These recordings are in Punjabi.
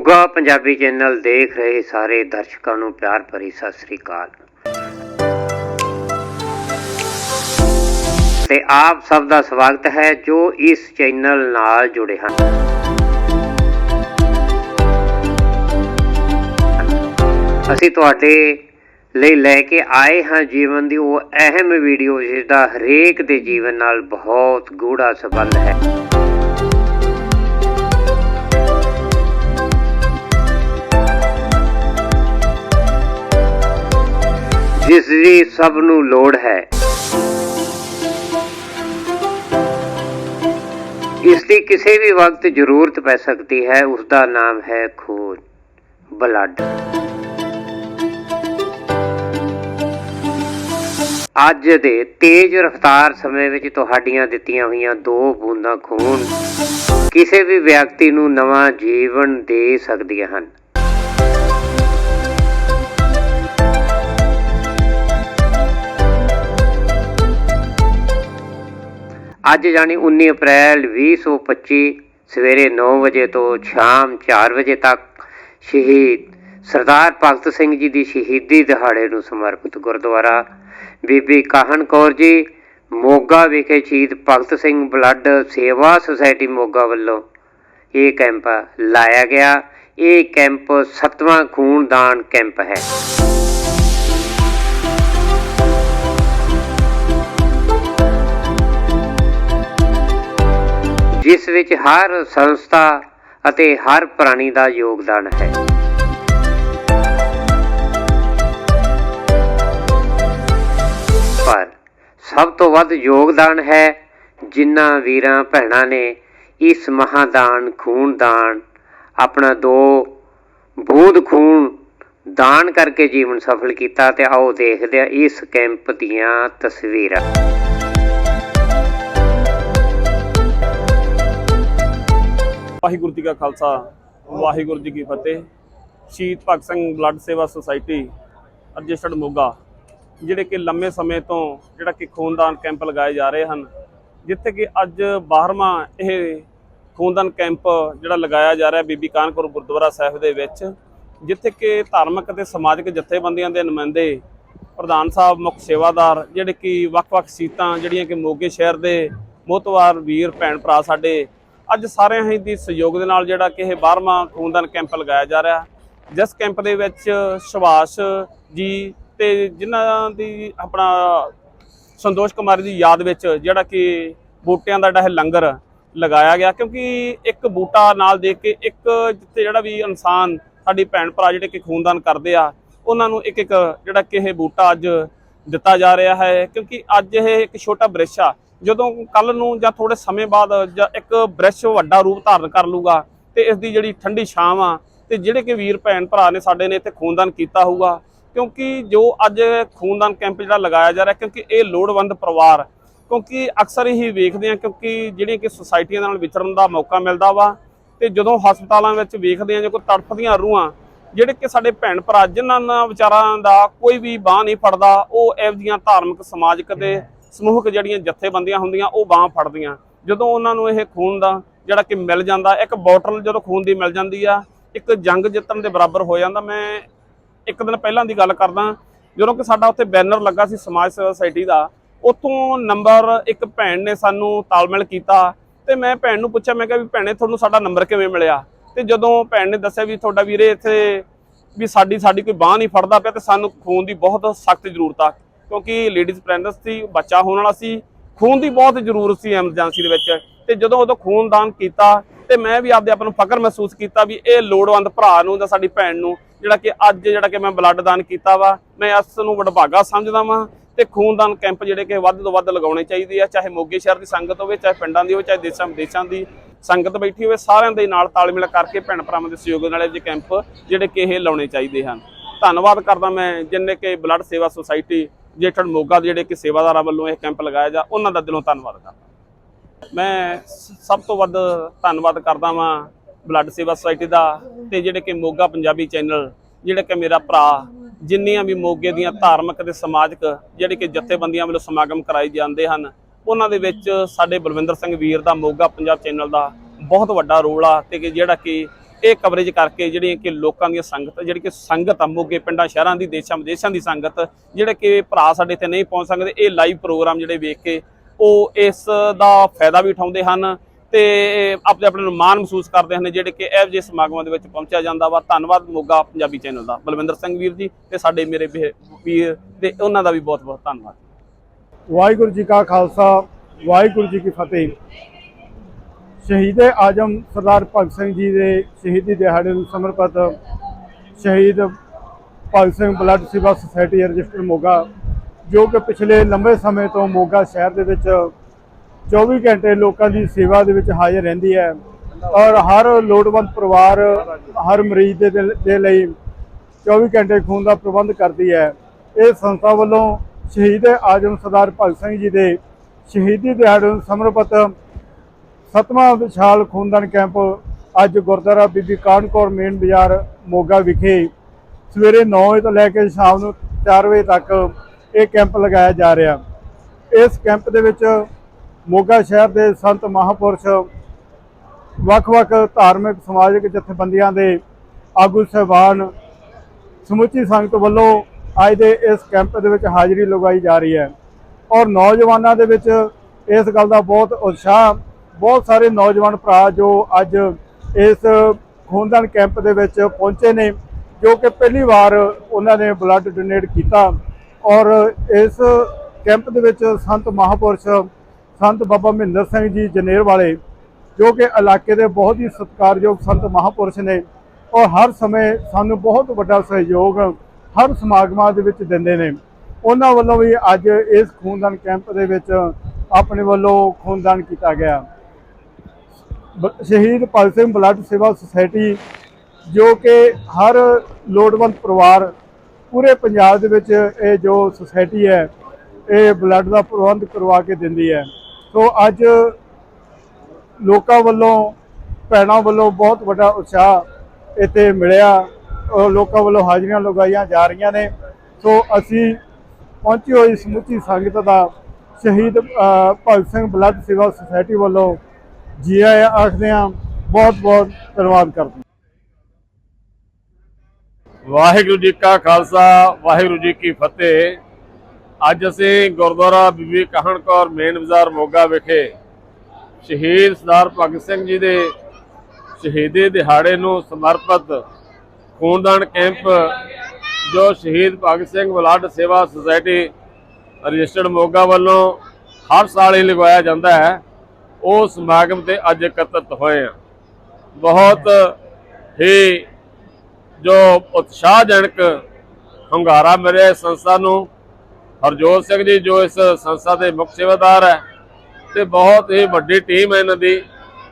ਮੋਗਾ ਪੰਜਾਬੀ ਚੈਨਲ ਦੇਖ ਰਹੇ ਸਾਰੇ ਦਰਸ਼ਕਾਂ ਨੂੰ ਪਿਆਰ ਭਰੀ ਸਤਿ ਸ੍ਰੀ ਅਕਾਲ। ਤੇ ਆਪ ਸਭ ਦਾ ਸਵਾਗਤ ਹੈ ਜੋ ਇਸ ਚੈਨਲ ਨਾਲ ਜੁੜੇ ਹਨ। ਅਸੀਂ ਤੁਹਾਡੇ ਲਈ ਲੈ ਕੇ ਆਏ ਹਾਂ ਜੀਵਨ ਦੀ ਉਹ ਅਹਿਮ ਵੀਡੀਓ ਜਿਸ ਦਾ ਹਰੇਕ ਦੇ ਜੀਵਨ ਨਾਲ ਬਹੁਤ ਗੂੜਾ ਸੰਬੰਧ ਹੈ। ਜਿਸ ਦੀ ਸਭ ਨੂੰ ਲੋੜ ਹੈ। ਇਸ ਦੀ ਕਿਸੇ ਵੀ ਵਕਤ ਜ਼ਰੂਰਤ ਪੈ ਸਕਦੀ ਹੈ, ਉਸ ਦਾ ਨਾਮ ਹੈ ਖੂਨ ਬਲੱਡ। ਅੱਜ ਦੇ ਤੇਜ਼ ਰਫ਼ਤਾਰ ਸਮੇਂ ਵਿੱਚ ਤੁਹਾਡੀਆਂ ਦਿੱਤੀਆਂ ਹੋਈਆਂ ਦੋ ਬੂੰਦਾਂ ਖੂਨ ਕਿਸੇ ਵੀ ਵਿਅਕਤੀ ਨੂੰ ਨਵਾਂ ਜੀਵਨ ਦੇ ਸਕਦੀਆਂ ਹਨ। ਅੱਜ ਜਾਨੀ 19 ਅਪ੍ਰੈਲ 2025 ਸਵੇਰੇ 9 ਵਜੇ ਤੋਂ ਸ਼ਾਮ 4 ਵਜੇ ਤੱਕ ਸ਼ਹੀਦ ਸਰਦਾਰ ਭਗਤ ਸਿੰਘ ਜੀ ਦੀ ਸ਼ਹੀਦੀ ਦਿਹਾੜੇ ਨੂੰ ਸਮਰਪਿਤ ਗੁਰਦੁਆਰਾ। ਬੀਬੀ ਕਾਹਨ ਕੌਰ ਜੀ, ਮੋਗਾ ਵਿਖੇ ਸ਼ਹੀਦ ਭਗਤ ਸਿੰਘ ਬਲੱਡ ਸੇਵਾ ਸੁਸਾਇਟੀ ਮੋਗਾ ਵੱਲੋਂ ਇਹ ਕੈਂਪ ਲਾਇਆ ਗਿਆ। ਇਹ ਕੈਂਪ ਸੱਤਵਾਂ ਖੂਨਦਾਨ ਕੈਂਪ ਹੈ। ਜਿਸ ਵਿੱਚ ਹਰ ਸੰਸਥਾ ਅਤੇ ਹਰ ਪ੍ਰਾਣੀ ਦਾ ਯੋਗਦਾਨ ਹੈ। ਪਰ ਸਭ ਤੋਂ ਵੱਧ ਯੋਗਦਾਨ ਹੈ ਜਿਨ੍ਹਾਂ ਵੀਰਾਂ ਭੈਣਾਂ ਨੇ ਇਸ ਮਹਾਦਾਨ ਖੂਨਦਾਨ ਆਪਣਾ ਦੋ ਬੂੰਦ ਖੂਨ ਦਾਨ ਕਰਕੇ ਜੀਵਨ ਸਫਲ ਕੀਤਾ ਤੇ ਆਓ ਦੇਖਦੇ ਹਾਂ ਇਸ ਕੈਂਪ ਦੀਆਂ ਤਸਵੀਰਾਂ। ਵਾਹਿਗੁਰੂ ਜੀ ਕਾ ਖਾਲਸਾ, ਵਾਹਿਗੁਰੂ ਜੀ ਕੀ ਫਤਿਹ। Shaheed Bhagat Singh blood Seva society, registered Moga, ਜਿਹੜੇ ਕਿ ਲੰਮੇ ਸਮੇਂ ਤੋਂ ਜਿਹੜਾ ਕਿ ਖੂਨਦਾਨ ਕੈਂਪ ਲਗਾਏ ਜਾ ਰਹੇ ਹਨ, ਜਿੱਥੇ ਕਿ ਅੱਜ 12ਵਾਂ ਇਹ ਖੂਨਦਾਨ ਕੈਂਪ ਜਿਹੜਾ ਲਗਾਇਆ ਜਾ ਰਿਹਾ ਬੀਬੀ ਕਾਨਪੁਰ ਗੁਰਦੁਆਰਾ ਸਾਹਿਬ ਦੇ ਵਿੱਚ, ਜਿੱਥੇ ਕਿ ਧਾਰਮਿਕ ਅਤੇ ਸਮਾਜਿਕ ਜਥੇਬੰਦੀਆਂ ਦੇ ਨੁਮਾਇੰਦੇ ਪ੍ਰਧਾਨ ਸਾਹਿਬ, ਮੁੱਖ ਸੇਵਾਦਾਰ, ਜਿਹੜੇ ਕਿ ਵੱਖ-ਵੱਖ ਸੀਟਾਂ ਜਿਹੜੀਆਂ ਕਿ ਮੋਗੇ ਸ਼ਹਿਰ ਦੇ ਮੋਤਵਾਰ ਵੀਰ ਭੈਣ ਭਰਾ ਸਾਡੇ ਅੱਜ ਸਾਰਿਆਂ ਹੀ ਦੀ ਸਹਿਯੋਗ ਦੇ ਨਾਲ ਜਿਹੜਾ ਕਿ ਇਹ 12ਵਾਂ ਖੂਨਦਾਨ ਕੈਂਪ ਲਗਾਇਆ ਜਾ ਰਿਹਾ। ਜਿਸ ਕੈਂਪ ਦੇ ਵਿੱਚ ਸੁਭਾਸ਼ ਜੀ ਤੇ ਜਿਨ੍ਹਾਂ ਦੀ ਆਪਣਾ ਸੰਤੋਸ਼ ਕੁਮਾਰ ਦੀ ਯਾਦ ਵਿੱਚ ਜਿਹੜਾ ਕਿ ਬੂਟਿਆਂ ਦਾ ਜਿਹੜਾ ਇਹ ਲੰਗਰ ਲਗਾਇਆ ਗਿਆ, ਕਿਉਂਕਿ ਇੱਕ ਬੂਟਾ ਨਾਲ ਦੇਖ ਕੇ ਇੱਕ ਜਿੱਥੇ ਜਿਹੜਾ ਵੀ ਇਨਸਾਨ ਸਾਡੀ ਭੈਣ ਭਰਾ ਜਿਹੜੇ ਕਿ ਖੂਨਦਾਨ ਕਰਦੇ ਆ, ਉਹਨਾਂ ਨੂੰ ਇੱਕ ਇੱਕ ਜਿਹੜਾ ਕਿ ਇਹ ਬੂਟਾ ਅੱਜ ਦਿੱਤਾ ਜਾ ਰਿਹਾ ਹੈ, ਕਿਉਂਕਿ ਅੱਜ ਇਹ ਇੱਕ ਛੋਟਾ ਬ੍ਰਿਸ਼ ਆ। ਜਦੋਂ ਕੱਲ ਨੂੰ ਜਾਂ ਥੋੜੇ ਸਮੇਂ ਬਾਅਦ ਜਾਂ ਇੱਕ ਬ੍ਰਿਸ਼ ਵੱਡਾ ਰੂਪ ਧਾਰਨ ਕਰ ਲੂਗਾ ਤੇ ਇਸ ਦੀ ਜਿਹੜੀ ਠੰਡੀ ਛਾਂ ਆ ਤੇ ਜਿਹੜੇ ਕਿ ਵੀਰ ਭੈਣ ਭਰਾ ਨੇ ਸਾਡੇ ਨੇ ਇੱਥੇ ਖੂਨਦਾਨ ਕੀਤਾ ਹੋਊਗਾ, ਕਿਉਂਕਿ ਜੋ ਅੱਜ ਖੂਨਦਾਨ ਕੈਂਪ ਜਿਹੜਾ ਲਗਾਇਆ ਜਾ ਰਿਹਾ, ਕਿਉਂਕਿ ਇਹ ਲੋੜਵੰਦ ਪਰਿਵਾਰ, ਕਿਉਂਕਿ ਅਕਸਰ ਹੀ ਵੇਖਦੇ ਆ, ਕਿਉਂਕਿ ਜਿਹੜੀਆਂ ਕਿ ਸੁਸਾਇਟੀਆਂ ਨਾਲ ਵਿਚਰਨ ਦਾ ਮੌਕਾ ਮਿਲਦਾ ਵਾ ਤੇ ਜਦੋਂ ਹਸਪਤਾਲਾਂ ਵਿੱਚ ਵੇਖਦੇ ਆ ਜੇ ਕੋਈ ਤੜਫਦੀਆਂ ਰੂਹਾਂ, ਜਿਹੜੇ ਕਿ ਸਾਡੇ ਭੈਣ ਭਰਾ ਜਿਨ੍ਹਾਂ ਨਾਲ ਵਿਚਾਰਾਂ ਦਾ ਕੋਈ ਵੀ ਬਾਹ ਨਹੀਂ ਫੜਦਾ, ਉਹ ਇਹੋ ਜਿਹੀਆਂ ਧਾਰਮਿਕ ਸਮਾਜਿਕ ਤੇ ਸਮੂਹਕ ਜਿਹੜੀਆਂ ਜਥੇਬੰਦੀਆਂ ਹੁੰਦੀਆਂ, ਉਹ ਬਾਹ ਫੜਦੀਆਂ। ਜਦੋਂ ਉਹਨਾਂ ਨੂੰ ਇਹ ਖੂਨ ਦਾ ਜਿਹੜਾ ਕਿ ਮਿਲ ਜਾਂਦਾ, ਇੱਕ ਬੋਟਲ ਜਦੋਂ ਖੂਨ ਦੀ ਮਿਲ ਜਾਂਦੀ ਆ, ਇੱਕ ਜੰਗ ਜਿੱਤਣ ਦੇ ਬਰਾਬਰ ਹੋ ਜਾਂਦਾ। ਮੈਂ ਇੱਕ ਦਿਨ ਪਹਿਲਾਂ ਦੀ ਗੱਲ ਕਰਦਾ, ਜਦੋਂ ਕਿ ਸਾਡਾ ਉੱਥੇ ਬੈਨਰ ਲੱਗਾ ਸੀ ਸਮਾਜ ਸੇਵਾ ਸੁਸਾਇਟੀ ਦਾ, ਉੱਥੋਂ ਨੰਬਰ ਇੱਕ ਭੈਣ ਨੇ ਸਾਨੂੰ ਤਾਲਮੇਲ ਕੀਤਾ ਤੇ ਮੈਂ ਭੈਣ ਨੂੰ ਪੁੱਛਿਆ, ਮੈਂ ਕਿਹਾ ਵੀ ਭੈਣੇ, ਤੁਹਾਨੂੰ ਸਾਡਾ ਨੰਬਰ ਕਿਵੇਂ ਮਿਲਿਆ? ਤੇ ਜਦੋਂ ਭੈਣ ਨੇ ਦੱਸਿਆ ਵੀ ਤੁਹਾਡਾ ਵੀਰੇ ਇੱਥੇ ਵੀ ਸਾਡੀ ਸਾਡੀ ਕੋਈ ਬਾਹ ਨਹੀਂ ਫੜਦਾ ਪਿਆ ਤੇ ਸਾਨੂੰ ਖੂਨ ਦੀ ਬਹੁਤ ਸਖਤ ਜ਼ਰੂਰਤ ਆ। ਕਿਉਂਕਿ ਲੇਡੀਜ਼ ਪ੍ਰੈਗਨੈਂਸ ਸੀ, ਬੱਚਾ ਹੋਣ ਵਾਲਾ ਸੀ, ਖੂਨ ਦੀ ਬਹੁਤ ਜ਼ਰੂਰਤ ਸੀ ਐਮਰਜੈਂਸੀ ਦੇ ਵਿੱਚ। ਤੇ ਜਦੋਂ ਉਦੋਂ ਖੂਨਦਾਨ ਕੀਤਾ, ਤੇ ਮੈਂ ਵੀ ਆਪਦੇ ਆਪ ਨੂੰ ਫਖਰ ਮਹਿਸੂਸ ਕੀਤਾ ਵੀ ਇਹ ਲੋੜਵੰਦ ਭਰਾ ਨੂੰ ਜਾਂ ਸਾਡੀ ਭੈਣ ਨੂੰ, ਜਿਹੜਾ ਕਿ ਅੱਜ ਜਿਹੜਾ ਕਿ ਮੈਂ ਬਲੱਡ ਦਾਨ ਕੀਤਾ ਵਾ, ਮੈਂ ਇਸ ਨੂੰ ਵਡਭਾਗਾ ਸਮਝਦਾ ਵਾਂ ਤੇ ਖੂਨਦਾਨ ਕੈਂਪ ਜਿਹੜੇ ਕਿ ਵੱਧ ਤੋਂ ਵੱਧ ਲਗਾਉਣੇ ਚਾਹੀਦੇ ਆ, ਚਾਹੇ ਮੋਗੇ ਸ਼ਹਿਰ ਦੀ ਸੰਗਤ ਹੋਵੇ, ਚਾਹੇ ਪਿੰਡਾਂ ਦੀ ਹੋਵੇ, ਚਾਹੇ ਦੇਸ਼ਾਂ ਵਿਦੇਸ਼ਾਂ ਦੀ ਸੰਗਤ ਬੈਠੀ ਹੋਵੇ, ਸਾਰਿਆਂ ਦੇ ਨਾਲ ਤਾਲਮੇਲ ਕਰਕੇ ਭੈਣ ਭਰਾਵਾਂ ਦੇ ਸਹਿਯੋਗ ਨਾਲ ਇਹ ਜਿਹੇ ਕੈਂਪ ਜਿਹੜੇ ਕਿ ਇਹ ਲਾਉਣੇ ਚਾਹੀਦੇ ਹਨ। ਧੰਨਵਾਦ ਕਰਦਾ ਮੈਂ ਜਿੰਨੇ ਕਿ ਬਲੱਡ ਸੇਵਾ ਸੁਸਾਇਟੀ ਜੇਠੜ ਮੋਗਾ ਦੇ ਜਿਹੜੇ ਕਿ ਸੇਵਾਦਾਰਾਂ ਵੱਲੋਂ ਇਹ ਕੈਂਪ ਲਗਾਇਆ ਜਾ, ਉਹਨਾਂ ਦਾ ਦਿਲੋਂ ਧੰਨਵਾਦ ਕਰਦਾ। ਮੈਂ ਸਭ ਤੋਂ ਵੱਧ ਧੰਨਵਾਦ ਕਰਦਾ ਵਾਂ ਬਲੱਡ ਸੇਵਾ ਸੁਸਾਇਟੀ ਦਾ ਤੇ ਜਿਹੜੇ ਕਿ ਮੋਗਾ ਪੰਜਾਬੀ ਚੈਨਲ, ਜਿਹੜਾ ਕਿ ਮੇਰਾ ਭਰਾ, ਜਿੰਨੀਆਂ ਵੀ ਮੋਗੇ ਦੀਆਂ ਧਾਰਮਿਕ ਤੇ ਸਮਾਜਿਕ ਜਿਹੜੇ ਕਿ ਜਥੇਬੰਦੀਆਂ ਵੱਲੋਂ ਸਮਾਗਮ ਕਰਾਏ ਜਾਂਦੇ ਹਨ, ਉਹਨਾਂ ਦੇ ਵਿੱਚ ਸਾਡੇ ਬਲਵਿੰਦਰ ਸਿੰਘ ਵੀਰ ਦਾ ਮੋਗਾ ਪੰਜਾਬ ਚੈਨਲ ਦਾ ਬਹੁਤ ਵੱਡਾ ਰੋਲ ਆ ਤੇ ਕਿ ਜਿਹੜਾ ਕਿ ਇਹ ਕਵਰੇਜ ਕਰਕੇ ਜਿਹੜੀਆਂ ਕਿ ਲੋਕਾਂ ਦੀਆਂ ਸੰਗਤ, ਜਿਹੜੀ ਕਿ ਸੰਗਤ ਆ ਮੋਗੇ ਪਿੰਡਾਂ, ਸ਼ਹਿਰਾਂ ਦੀ, ਦੇਸ਼ਾਂ ਵਿਦੇਸ਼ਾਂ ਦੀ ਸੰਗਤ, ਜਿਹੜੇ ਕਿ ਭਰਾ ਸਾਡੇ ਇੱਥੇ ਨਹੀਂ ਪਹੁੰਚ ਸਕਦੇ, ਇਹ ਲਾਈਵ ਪ੍ਰੋਗਰਾਮ ਜਿਹੜੇ ਵੇਖ ਕੇ ਉਹ ਇਸ ਦਾ ਫਾਇਦਾ ਵੀ ਉਠਾਉਂਦੇ ਹਨ ਤੇ ਆਪਣੇ ਆਪਣੇ ਨੂੰ ਮਾਣ ਮਹਿਸੂਸ ਕਰਦੇ ਹਨ, ਜਿਹੜੇ ਕਿ ਇਹੋ ਜਿਹੇ ਸਮਾਗਮਾਂ ਦੇ ਵਿੱਚ ਪਹੁੰਚਿਆ ਜਾਂਦਾ ਵਾ। ਧੰਨਵਾਦ ਮੋਗਾ ਪੰਜਾਬੀ ਚੈਨਲ ਦਾ। ਬਲਵਿੰਦਰ ਸਿੰਘ ਵੀਰ ਜੀ ਤੇ ਸਾਡੇ ਮੇਰੇ ਵੀਰ- ਵੀਰ ਤੇ ਉਹਨਾਂ ਦਾ ਵੀ ਬਹੁਤ ਬਹੁਤ ਧੰਨਵਾਦ। ਵਾਹਿਗੁਰੂ ਜੀ ਕਾ ਖਾਲਸਾ, ਵਾਹਿਗੁਰੂ ਜੀ ਕੀ ਫਤਿਹ। ਸ਼ਹੀਦ ਆਜਮ ਸਰਦਾਰ ਭਗਤ ਸਿੰਘ ਜੀ ਦੇ ਸ਼ਹੀਦੀ ਦਿਹਾੜੇ ਨੂੰ ਸਮਰਪਿਤ Shaheed Bhagat Singh blood Seva society register Moga, ਜੋ ਕਿ ਪਿਛਲੇ ਲੰਬੇ ਸਮੇਂ ਤੋਂ ਮੋਗਾ ਸ਼ਹਿਰ ਦੇ ਵਿੱਚ 24 ਘੰਟੇ ਲੋਕਾਂ ਦੀ ਸੇਵਾ ਦੇ ਵਿੱਚ ਹਾਜ਼ਰ ਰਹਿੰਦੀ ਹੈ ਔਰ ਹਰ ਲੋੜਵੰਦ ਪਰਿਵਾਰ ਹਰ ਮਰੀਜ਼ ਦੇ ਦੇ ਲਈ 24 ਘੰਟੇ ਖੂਨ ਦਾ ਪ੍ਰਬੰਧ ਕਰਦੀ ਹੈ। ਇਹ ਸੰਸਥਾ ਵੱਲੋਂ ਸ਼ਹੀਦ ਆਜਮ ਸਰਦਾਰ ਭਗਤ ਸਿੰਘ ਜੀ ਦੇ ਸ਼ਹੀਦੀ ਦਿਹਾੜੇ ਨੂੰ ਸਮਰਪਿਤ ਸਤਵਾਂ ਵਿਸ਼ਾਲ ਖੂਨਦਾਨ ਕੈਂਪ ਅੱਜ ਗੁਰਦੁਆਰਾ ਬੀਬੀ ਕਾਹਨ ਮੇਨ ਬਾਜ਼ਾਰ ਮੋਗਾ ਵਿਖੇ ਸਵੇਰੇ 9 ਵਜੇ ਤੋਂ ਲੈ ਕੇ ਸ਼ਾਮ ਨੂੰ 4 ਵਜੇ ਤੱਕ ਇਹ ਕੈਂਪ ਲਗਾਇਆ ਜਾ ਰਿਹਾ। ਇਸ ਕੈਂਪ ਦੇ ਵਿੱਚ ਮੋਗਾ ਸ਼ਹਿਰ ਦੇ ਸੰਤ ਮਹਾਪੁਰਸ਼, ਵੱਖ-ਵੱਖ ਧਾਰਮਿਕ, ਸਮਾਜਿਕ ਜਥੇਬੰਦੀਆਂ ਦੇ ਆਗੂ ਸਹਿਬਾਨ, ਸਮੁੱਚੀ ਸੰਗਤ ਵੱਲੋਂ ਅੱਜ ਦੇ ਇਸ ਕੈਂਪ ਦੇ ਵਿੱਚ ਹਾਜ਼ਰੀ ਲਗਾਈ ਜਾ ਰਹੀ ਹੈ। ਔਰ ਨੌਜਵਾਨਾਂ ਦੇ ਵਿੱਚ ਇਸ ਗੱਲ ਦਾ ਬਹੁਤ ਉਤਸ਼ਾਹ ਬਹੁਤ ਸਾਰੇ ਨੌਜਵਾਨ ਭਰਾ ਜੋ ਅੱਜ ਇਸ ਖੂਨਦਾਨ ਕੈਂਪ ਦੇ ਵਿੱਚ ਪਹੁੰਚੇ ਨੇ, ਜੋ ਕਿ ਪਹਿਲੀ ਵਾਰ ਉਹਨਾਂ ਨੇ ਬਲੱਡ ਡੋਨੇਟ ਕੀਤਾ ਔਰ ਇਸ ਕੈਂਪ ਦੇ ਵਿੱਚ ਸੰਤ ਮਹਾਪੁਰਸ਼ ਸੰਤ ਬਾਬਾ ਮਹਿੰਦਰ ਸਿੰਘ ਜੀ ਜਨੇਰ ਵਾਲੇ, ਜੋ ਕਿ ਇਲਾਕੇ ਦੇ ਬਹੁਤ ਹੀ ਸਤਿਕਾਰਯੋਗ ਸੰਤ ਮਹਾਪੁਰਸ਼ ਨੇ ਔਰ ਹਰ ਸਮੇਂ ਸਾਨੂੰ ਬਹੁਤ ਵੱਡਾ ਸਹਿਯੋਗ ਹਰ ਸਮਾਗਮਾਂ ਦੇ ਵਿੱਚ ਦਿੰਦੇ ਨੇ। ਉਹਨਾਂ ਵੱਲੋਂ ਵੀ ਅੱਜ ਇਸ ਖੂਨਦਾਨ ਕੈਂਪ ਦੇ ਵਿੱਚ ਆਪਣੇ ਵੱਲੋਂ ਖੂਨਦਾਨ ਕੀਤਾ ਗਿਆ। ਸ਼ਹੀਦ ਭਗਤ ਸਿੰਘ ਬਲੱਡ ਸੇਵਾ ਸੁਸਾਇਟੀ, ਜੋ ਕਿ ਹਰ ਲੋੜਵੰਦ ਪਰਿਵਾਰ ਪੂਰੇ ਪੰਜਾਬ ਦੇ ਵਿੱਚ ਇਹ ਜੋ ਸੁਸਾਇਟੀ ਹੈ, ਇਹ ਬਲੱਡ ਦਾ ਪ੍ਰਬੰਧ ਕਰਵਾ ਕੇ ਦਿੰਦੀ ਹੈ। ਸੋ ਅੱਜ ਲੋਕਾਂ ਵੱਲੋਂ, ਭੈਣਾਂ ਵੱਲੋਂ ਬਹੁਤ ਵੱਡਾ ਉਤਸ਼ਾਹ ਇੱਥੇ ਮਿਲਿਆ। ਔਰ ਲੋਕਾਂ ਵੱਲੋਂ ਹਾਜ਼ਰੀਆਂ ਲਗਾਈਆਂ ਜਾ ਰਹੀਆਂ ਨੇ। ਸੋ ਅਸੀਂ ਪਹੁੰਚੀ ਹੋਈ ਸਮੁੱਚੀ ਸੰਗਤ ਦਾ ਸ਼ਹੀਦ ਭਗਤ ਸਿੰਘ ਬਲੱਡ ਸੇਵਾ ਸੁਸਾਇਟੀ ਵੱਲੋਂ ਜੀ ਆਇਆਂ ਆਖਦੇ ਹਾਂ ਬਹੁਤ ਬਹੁਤ ਧੰਨਵਾਦ ਕਰਦੇ ਵਾਹਿਗੁਰੂ ਜੀ ਕਾ ਖਾਲਸਾ, ਵਾਹਿਗੁਰੂ ਜੀ ਕੀ ਫਤਿਹ। ਅੱਜ ਅਸੀਂ ਗੁਰਦੁਆਰਾ ਬੀਬੀ ਕਾਹਨ ਕੌਰ ਮੇਨ ਬਾਜ਼ਾਰ ਮੋਗਾ ਵਿਖੇ ਸ਼ਹੀਦ ਸਰਦਾਰ ਭਗਤ ਸਿੰਘ ਜੀ ਦੇ ਸ਼ਹੀਦੀ ਦਿਹਾੜੇ ਨੂੰ ਸਮਰਪਿਤ ਖੂਨਦਾਨ ਕੈਂਪ, ਜੋ Shaheed Bhagat Singh blood Seva society registered Moga ਵੱਲੋਂ ਹਰ ਸਾਲ ਹੀ ਲਗਾਇਆ ਜਾਂਦਾ ਹੈ। ਉਹ ਸਮਾਗਮ ਤੇ ਅੱਜ ਇਕੱਤਰਤ ਹੋਏ ਆ ਬਹੁਤ ਹੀ ਜੋ ਉਤਸ਼ਾਹਜਨਕ ਹੰਗਾਰਾ ਮਿਲਿਆ ਇਸ ਸੰਸਥਾ ਨੂੰ। ਹਰਜੋਤ ਸਿੰਘ ਜੀ ਜੋ ਇਸ ਸੰਸਥਾ ਦੇ ਮੁੱਖ ਸੇਵਾਦਾਰ ਹੈ ਤੇ ਬਹੁਤ ਹੀ ਵੱਡੀ ਟੀਮ ਹੈ ਇਹਨਾਂ ਦੀ,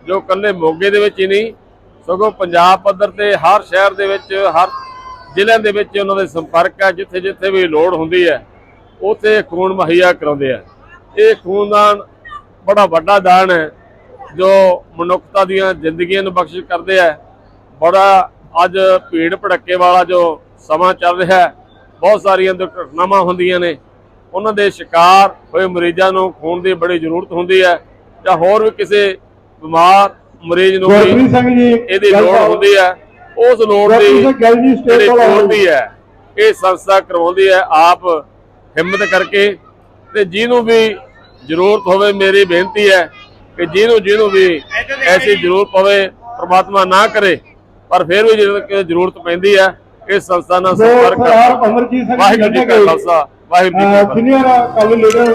ਜੋ ਕੱਲੇ ਮੋਗੇ ਦੇ ਵਿੱਚ ਹੀ ਨਹੀਂ, ਸਗੋਂ ਪੰਜਾਬ ਪੱਧਰ ਤੇ ਹਰ ਸ਼ਹਿਰ ਦੇ ਵਿੱਚ, ਹਰ ਜ਼ਿਲ੍ਹਿਆਂ ਦੇ ਵਿੱਚ ਉਹਨਾਂ ਦੇ ਸੰਪਰਕ ਹੈ ਜਿੱਥੇ ਜਿੱਥੇ ਵੀ ਲੋੜ ਹੁੰਦੀ ਹੈ, ਉੱਥੇ ਖੂਨ ਮੁਹੱਈਆ ਕਰਾਉਂਦੇ ਆ। ਇਹ ਖੂਨਦਾਨ ਬੜਾ ਵੱਡਾ ਦਾਨ ਹੈ ਜੋ ਮਨੁੱਖਤਾ ਦੀਆਂ ਜ਼ਿੰਦਗੀਆਂ ਨੂੰ ਬਖਸ਼ਿਸ਼ ਕਰਦੇ ਆ ਬੜਾ ਅੱਜ ਭੀੜ ਭੜੱਕੇ ਵਾਲਾ ਜੋ ਸਮਾਂ ਚੱਲ ਰਿਹਾ ਹੈ ਬਹੁਤ ਸਾਰੀਆਂ ਦੁਰਘਟਨਾਵਾਂ ਹੁੰਦੀਆਂ ਨੇ। ਉਹਨਾਂ ਦੇ ਸ਼ਿਕਾਰ ਹੋਏ ਮਰੀਜ਼ਾਂ ਨੂੰ ਖੂਨ ਦੀ ਬੜੀ ਜ਼ਰੂਰਤ ਹੁੰਦੀ ਹੈ ਜਾਂ ਹੋਰ ਵੀ ਕਿਸੇ ਬਿਮਾਰ ਮਰੀਜ਼ ਨੂੰ ਵੀ ਇਹਦੀ ਲੋੜ ਹੁੰਦੀ ਹੈ। ਉਸ ਲੋੜ ਦੀ ਜਿਹੜੀ। ਪੂਰਤੀ ਹੈ ਇਹ ਸੰਸਥਾ ਕਰਵਾਉਂਦੀ ਹੈ ਆਪ ਹਿੰਮਤ ਕਰਕੇ ਤੇ ਜਿਹਨੂੰ ਵੀ ਜ਼ਰੂਰਤ ਹੋਵੇ ਮੇਰੀ ਬੇਨਤੀ ਹੈ ਕਿ ਜਿਹਨੂੰ ਜਿਹਨੂੰ ਵੀ ਐਸੀ ਜ਼ਰੂਰਤ ਪਵੇ ਪ੍ਰਮਾਤਮਾ ਨਾ ਕਰੇ ਪਰ ਫਿਰ ਵੀ ਕਿ ਜ਼ਰੂਰਤ ਪੈਂਦੀ ਹੈ ਇਸ ਸੰਸਥਾ ਨਾਲ ਸੰਪਰਕ ਕਰੋ ਵਾਹਿਗੁਰੂ ਜੀ ਕਾ ਖਾਲਸਾ ਵਾਹਿਗੁਰੂ ਜੀ ਕੀ ਫਤਿਹ। ਸੀਨੀਅਰ ਕਾਲੀ ਲੀਡਰ